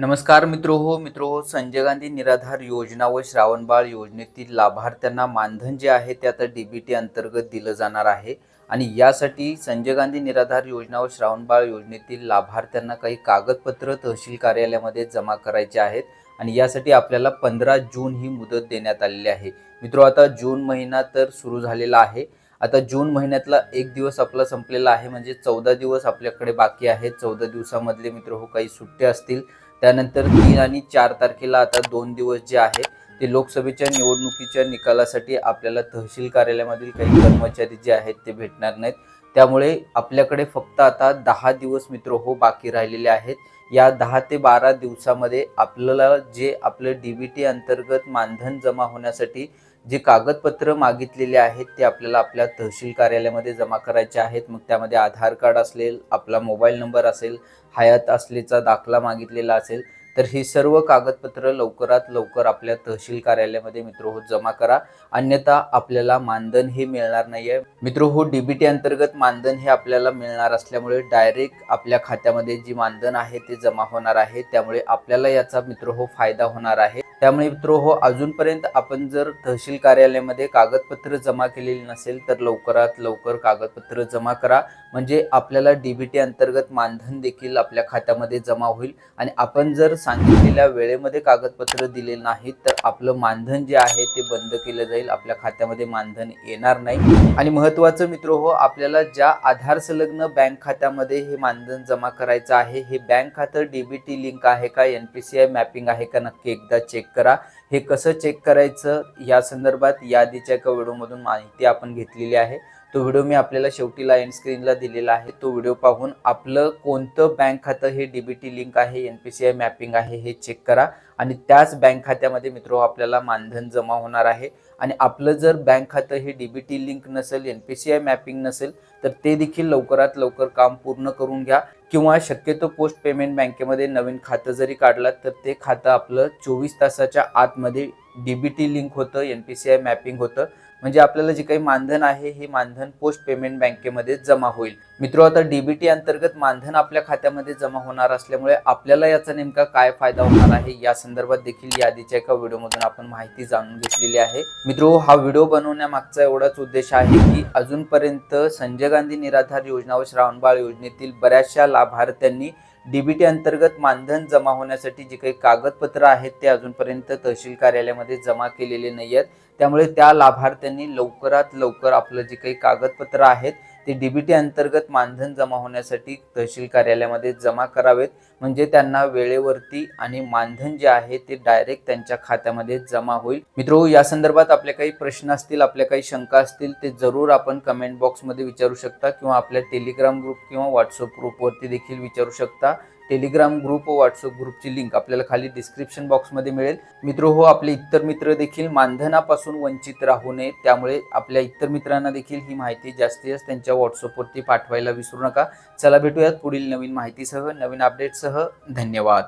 नमस्कार मित्रो हो मित्रो हो संजय गांधी निराधार योजना व श्रावणबाळ योजनेतील लाभार्थ्यांना मानधन जे आहे ते आता डीबीटी अंतर्गत दिलं जाणार आहे. आणि यासाठी संजय गांधी निराधार योजना व श्रावणबाळ योजनेतील लाभार्थ्यांना काही कागदपत्र तहसील कार्यालयामध्ये जमा करायचे आहेत. आणि यासाठी आपल्याला पंधरा जून ही मुदत देण्यात आलेली आहे. मित्रो आता जून महिना तर सुरू झालेला आहे. आता जून महिन्यातला एक दिवस आपला संपलेला आहे. म्हणजे चौदा दिवस आपल्याकडे बाकी आहेत. चौदा दिवसामधले मित्र हो काही सुट्टे असतील. त्यानंतर तीन आणि चार तारखेला आता दोन दिवस जे आहे ते लोकसभेच्या निवडणुकीच्या निकालासाठी आपल्याला तहसील कार्यालयामधील काही कर्मचारी जे आहेत ते भेटणार नाहीत. त्यामुळे आपल्याकडे फक्त आता दहा दिवस मित्र हो बाकी राहिलेले आहेत. या दहा ते बारा दिवसामध्ये आपल्याला जे आपलं डी बी टी अंतर्गत मानधन जमा होण्यासाठी जे कागदपत्र मागितलेले आहेत ते आपल्याला आपल्या तहसील कार्यालयामध्ये जमा करायचे आहेत. मग त्यामध्ये आधार कार्ड असेल आपला मोबाईल नंबर असेल हयात असलेचा दाखला मागितलेला असेल तर ही सर्व कागदपत्र लवकरात लवकर आपल्या तहसील कार्यालयामध्ये मित्र हो जमा करा. अन्यथा आपल्याला मानधन हे मिळणार नाही आहे मित्र हो डीबीटी अंतर्गत मानधन हे आपल्याला मिळणार असल्यामुळे डायरेक्ट आपल्या खात्यामध्ये जी मानधन आहे ते जमा होणार आहे. त्यामुळे आपल्याला याचा मित्र हो फायदा होणार आहे. त्यामुळे मित्र हो अजूनपर्यंत आपण जर तहसील कार्यालयामध्ये कागदपत्र जमा केलेली नसेल तर लवकरात लवकर कागदपत्र जमा करा. म्हणजे आपल्याला डी बी टी अंतर्गत मानधन देखील आपल्या खात्यामध्ये जमा होईल. आणि आपण जर सांगितलेल्या वेळेमध्ये कागदपत्र दिले नाहीत तर आपलं मानधन जे आहे ते बंद केलं जाईल. आपल्या खात्यामध्ये मानधन येणार नाही. आणि महत्वाचं मित्र हो आपल्याला ज्या आधार संलग्न बँक खात्यामध्ये हे मानधन जमा करायचं आहे हे बँक खातं डी बी टी लिंक आहे का? N P C I mapping आहे का? नक्की एकदा चेक करा. हे कसं चेक करायचं? या संदर्भात यादीच्या एका व्हिडिओमधून माहिती आपण घेतलेली आहे. तो व्हिडिओ मी आपल्याला शेवटीला एंड स्क्रीनला दिलेला आहे. तो व्हिडिओ पाहून आपलं कोणतं बँक खातं हे डीबीटी लिंक आहे N P C I mapping आहे हे चेक करा. आणि त्याच बँक खात्यामध्ये मित्र आपल्याला मानधन जमा होणार आहे. आणि आपलं जर बँक खातं हे डीबीटी लिंक नसेल N P C I mapping नसेल तर ते देखील लवकरात लवकर काम पूर्ण करून घ्या. किंवा शक्यतो पोस्ट पेमेंट बँकेमध्ये नवीन खातं जरी काढलात तर ते खातं आपलं चोवीस तासाच्या आतमध्ये डीबीटी लिंक होतं N P C I mapping होतं. म्हणजे आपल्याला जे काही मानधन आहे हे मानधन पोस्ट पेमेंट बँकेमध्ये जमा होईल. मित्रो आता डीबीटी अंतर्गत मानधन आपल्या खात्यामध्ये जमा होणार असल्यामुळे आपल्याला याचा नेमका काय फायदा होणार आहे या संदर्भात देखील यादीच्या एका व्हिडिओमधून आपण माहिती जाणून घेतलेली आहे. मित्रो हा व्हिडिओ बनवण्यामागचा एवढाच उद्देश आहे की अजूनपर्यंत संजय गांधी निराधार योजना व श्रावणबाळ योजनेतील बऱ्याचशा लाभार्थ्यांनी डीबीटी अंतर्गत मानधन जमा होण्यासाठी जे काही कागदपत्र आहेत ते अजूनपर्यंत तहसील कार्यालयामध्ये जमा केलेले नाही आहेत त्यामुळे त्या लाभार्थ्यांनी लवकरात लवकर आपलं जे काही कागदपत्र आहेत ते डीबीटी अंतर्गत मानधन जमा होण्यासाठी तहसील कार्यालयामध्ये जमा करावेत. म्हणजे त्यांना वेळेवरती आणि मानधन जे आहे ते डायरेक्ट त्यांच्या खात्यामध्ये जमा होईल. मित्र या संदर्भात आपले काही प्रश्न असतील आपल्या काही शंका असतील ते जरूर आपण कमेंट बॉक्समध्ये विचारू शकता किंवा आपल्या टेलिग्राम ग्रुप किंवा व्हॉट्सअप ग्रुपवरती देखील विचारू शकता. टेलिग्राम ग्रुप व व्हॉट्सअप ग्रुपची लिंक आपल्याला खाली डिस्क्रिप्शन बॉक्समध्ये मिळेल. मित्र हो आपले इतर मित्र देखील मानधनापासून वंचित राहू नये. त्यामुळे आपल्या इतर मित्रांना देखील ही माहिती जास्तीत जास्त त्यांच्या व्हॉट्सअपवरती पाठवायला विसरू नका. चला भेटूयात पुढील नवीन माहितीसह नवीन अपडेटसह. धन्यवाद.